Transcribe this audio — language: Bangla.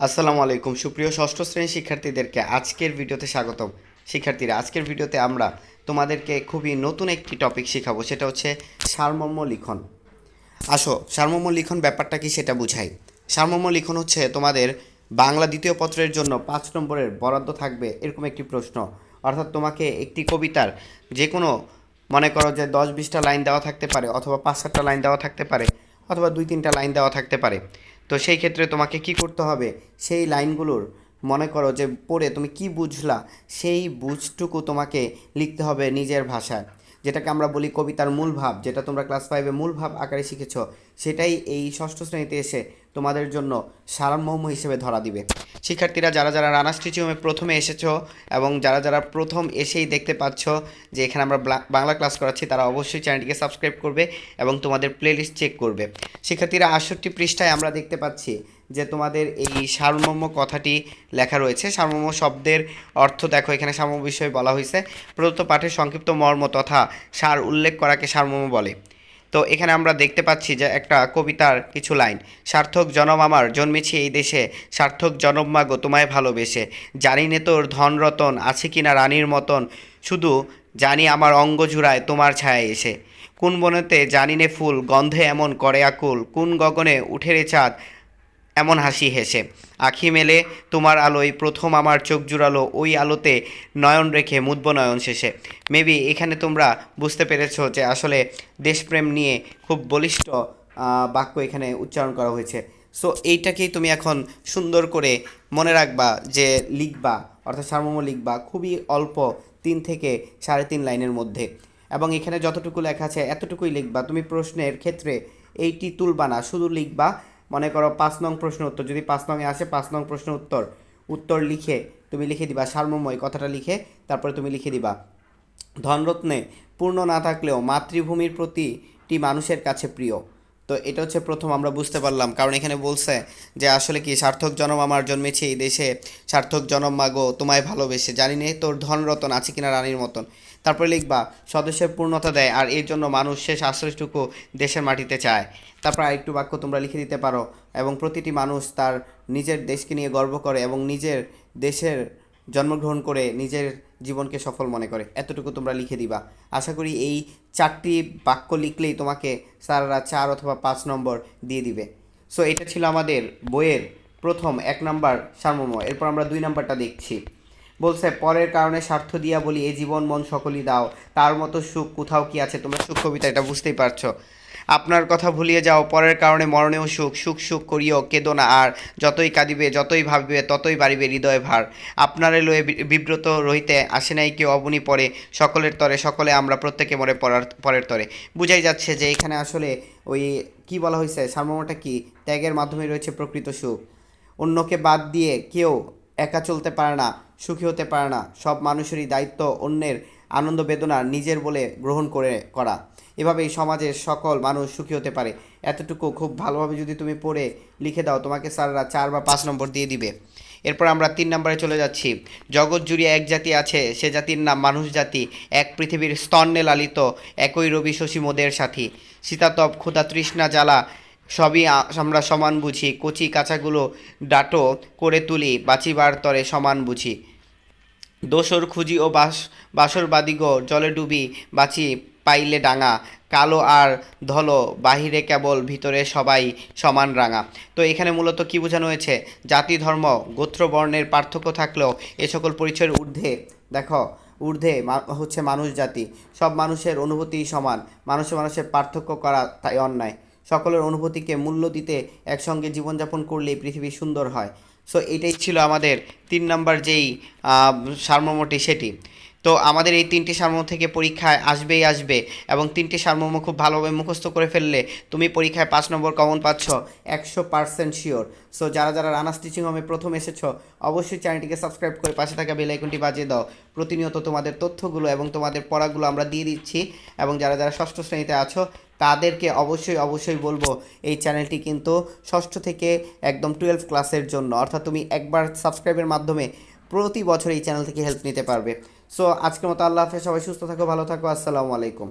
আসসালামু আলাইকুম। সুপ্রিয় ষষ্ঠ শ্রেণির শিক্ষার্থীদেরকে আজকের ভিডিওতে স্বাগতম। শিক্ষার্থীরা, আজকের ভিডিওতে আমরা তোমাদেরকে খুবই নতুন একটি টপিক শেখাবো, সেটা হচ্ছে সারমর্ম লিখন। আসো, সারমর্ম লিখন ব্যাপারটা কি সেটা বুঝাই। সারমর্ম লিখন হচ্ছে তোমাদের বাংলা দ্বিতীয় পত্রের জন্য পাঁচ নম্বরের বরাদ্দ থাকবে এরকম একটি প্রশ্ন। অর্থাৎ তোমাকে একটি কবিতার যে কোনো মনে করো যে দশ বিশটা লাইন দেওয়া থাকতে পারে, অথবা পাঁচ সাতটা লাইন দেওয়া থাকতে পারে, অথবা দুই তিনটা লাইন দেওয়া থাকতে পারে। তো সেই ক্ষেত্রে তোমাকে কি করতে হবে? সেই লাইনগুলোর মনে করো যে পড়ে তুমি কি বুঝলা, সেই বুঝটুকু তোমাকে লিখতে হবে নিজের ভাষায়। যেটাকে আমরা বলি কবিতার মূল ভাব, যেটা তোমরা ক্লাস ফাইভে মূল ভাব আকারে শিখেছ, সেটাই এই ষষ্ঠ শ্রেণীতে এসে তোমাদের জন্য সারমর্ম হিসেবে ধরা দিবে। শিক্ষার্থীরা, যারা যারা রানা স্টিচিউমে প্রথমে এসেছ এবং যারা যারা প্রথম এসেই দেখতে পাচ্ছ যে এখানে আমরা ব্লা- ক্লাস করাচ্ছি, তারা অবশ্যই চ্যানেলটিকে সাবস্ক্রাইব করবে এবং তোমাদের প্লেলিস্ট চেক করবে। শিক্ষার্থীরা, আটষট্টি পৃষ্ঠায় আমরা দেখতে পাচ্ছি যে তোমাদের এই সারমর্ম কথাটি লেখা রয়েছে। সারমর্ম শব্দের অর্থ দেখো, এখানে সারমর্ম বিষয়ে বলা হয়েছে। প্রদত্ত পাঠের সংক্ষিপ্ত মর্ম তথা সার উল্লেখ করাকে সারমর্ম বলে। তো এখানে আমরা দেখতে পাচ্ছি যে একটা কবিতার কিছু লাইন, সার্থক জনম আমার, জন্মেছি এই দেশে, সার্থক জনম মাগো তোমায় ভালোবেসে। জানি নে তোর ধন রতন, আছে কিনা রানীর মতন, শুধু জানি আমার অঙ্গ জুড়ায় তোমার ছায়া এসে। কোন বনেতে জানি নে ফুল, গন্ধে এমন করে আকুল, কোন গগনে উঠে রে চাঁদ এমন হাসি হেসে, আখি মেলে, তোমার আলোয় প্রথম আমার চোখ জুড়ালো, ওই আলোতে নয়ন রেখে মুদব নয়ন শেষে। মেবি এখানে তোমরা বুঝতে পেরেছ যে আসলে দেশপ্রেম নিয়ে খুব বলিষ্ঠ বাক্য এখানে উচ্চারণ করা হয়েছে। সো এইটাকেই তুমি এখন সুন্দর করে মনে রাখবা যে লিখবা, অর্থাৎ সারমর্ম লিখবা খুবই অল্প তিন থেকে সাড়ে তিন লাইনের মধ্যে। এবং এখানে যতটুকু লেখা আছে এতটুকুই লিখবা। তুমি প্রশ্নের ক্ষেত্রে এইটি তুলবা না, শুধু লিখবা মনে করো পাঁচ নং প্রশ্ন উত্তর। যদি পাঁচ নংয়ে আসে, পাঁচ নং প্রশ্ন উত্তর। উত্তর লিখে তুমি লিখে দিবা সারমর্ময় কথাটা লিখে তারপরে তুমি লিখে দিবা। ধনরত্নে পূর্ণ না থাকলেও মাতৃভূমির প্রতিটি মানুষের কাছে প্রিয়। তো এটা হচ্ছে প্রথম আমরা বুঝতে পারলাম। কারণ এখানে বলছে যে আসলে কি, সার্থক জনম আমার জন্মেছে এই দেশে, সার্থক জনম মাগো তোমায় ভালোবেসে। জানি নে তোর ধনরতন আছে কিনা রানীর মতন। তারপরে লিখবা, স্বদেশের পূর্ণতা দেয় আর এর জন্য মানুষ শেষ আশ্রয়টুকু দেশের মাটিতে চায়। তারপর আরেকটু বাক্য তোমরা লিখে দিতে পারো, এবং প্রতিটি মানুষ তার নিজের দেশকে নিয়ে গর্ব করে এবং নিজের দেশের জন্মগ্রহণ করে নিজের জীবনকে সফল মনে করে। এতটুকু তোমরা লিখে দিবা। আশা করি এই চারটি বাক্য লিখলেই তোমাকে স্যাররা চার অথবা পাঁচ নম্বর দিয়ে দিবে। সো এটা ছিল আমাদের বইয়ের প্রথম এক নাম্বার সারমর্ম। এরপর আমরা দুই নাম্বারটা দেখছি। বলছে, পরের কারণে স্বার্থ দিয়া বলি, এ জীবন মন সকলই দাও। তার মতো সুখ কোথাও কি আছে? তোমরা সুখ কবিতা এটা বুঝতেই পারছ। আপনার কথা ভুলিয়ে যাও, পরের কারণে মরণেও সুখ। সুখ সুখ করিও, কেদো না আর। যতই কাঁদিবে, যতই ভাবিবে, ততই বাড়িবে হৃদয় ভার। আপনারে লয়ে বিব্রত রহিতে আসে নাই কেউ, অবনি পরে। সকলের তরে, সকলে আমরা প্রত্যেকে মরে পরার, পরের তরে। বুঝাই যাচ্ছে যে এখানে আসলে ওই কি বলা হয়েছে? সারমর্মটা কি? ত্যাগের মাধ্যমে রয়েছে প্রকৃত সুখ। অন্যকে বাদ দিয়ে কেউ একা চলতে পারে না, সুখী হতে পারে না। সব মানুষেরই দায়িত্ব অন্যের। আনন্দ বেদনা নিজের বলে গ্রহণ করে করা। এভাবেই সমাজের সকল মানুষ সুখী হতে পারে। এতটুকু খুব ভালোভাবে যদি তুমি পড়ে লিখে দাও, তোমাকে স্যাররা চার বা পাঁচ নম্বর দিয়ে দিবে। এরপর আমরা তিন নম্বরে চলে যাচ্ছি। জগৎ জুড়ে এক জাতি আছে, সে জাতির নাম মানুষ জাতি। এক পৃথিবীর স্তন্নে লালিত, একই রবি শশী মোদের সাথী। শীতাতপ ক্ষুধা তৃষ্ণা, জ্বালা সবই আমরা সমান বুঝি। কচি কাঁচাগুলো ডাটো করে তুলি, বাঁচিবার তরে সমান বুঝি। দোসর খুঁজি ও বাস বাসরবাদিগ জলে ডুবি বাঁচি পাইলে ডাঙা। কালো আর ধলো, বাহিরে কেবল, ভিতরে সবাই সমান রাঙা। তো এখানে মূলত কি বোঝানো হয়েছে? জাতি, ধর্ম, গোত্র, বর্ণের পার্থক্য থাকলেও এ সকল পরিচয়ের ঊর্ধ্বে, দেখো, ঊর্ধ্বে হচ্ছে মানুষ জাতি। সব মানুষের অনুভূতি সমান। মানুষে মানুষের পার্থক্য করা তাই অন্যায়। সকলের অনুভূতিকে মূল্য দিতে একসঙ্গে জীবনযাপন করলেই পৃথিবী সুন্দর হয়। সো এটাই ছিল আমাদের তিন নম্বর যেই সারমর্মটি সেটি। তো আমাদের এই তিনটি সারমর্ম থেকে পরীক্ষায় আসবেই আসবে এবং তিনটি সারমর্ম খুব ভালোভাবে মুখস্থ করে ফেললে তুমি পরীক্ষায় পাঁচ নম্বর কমন পাচ্ছ, একশো পার্সেন্ট শিওর সো যারা যারা রানা স্টিচিং হোমে প্রথম এসেছ, অবশ্যই চ্যানেলটিকে সাবস্ক্রাইব করে পাশে থাকা বেল আইকনটি বাজিয়ে দাও। প্রতিনিয়ত তোমাদের তথ্যগুলো এবং তোমাদের পড়াগুলো আমরা দিয়ে দিচ্ছি এবং যারা যারা ষষ্ঠ শ্রেণীতে আছো তাদেরকে অবশ্যই অবশ্যই বলব, এই চ্যানেলটি কিন্তু ষষ্ঠ থেকে একদম টুয়েলভ ক্লাসের জন্য। অর্থাৎ তুমি একবার সাবস্ক্রাইবের মাধ্যমে প্রতি বছর এই চ্যানেল থেকে হেল্প নিতে পারবে। সো আজকের মতো আল্লাহ হাফেজ, সবাই সুস্থ থাকো, ভালো থাকো, আসসালামু আলাইকুম।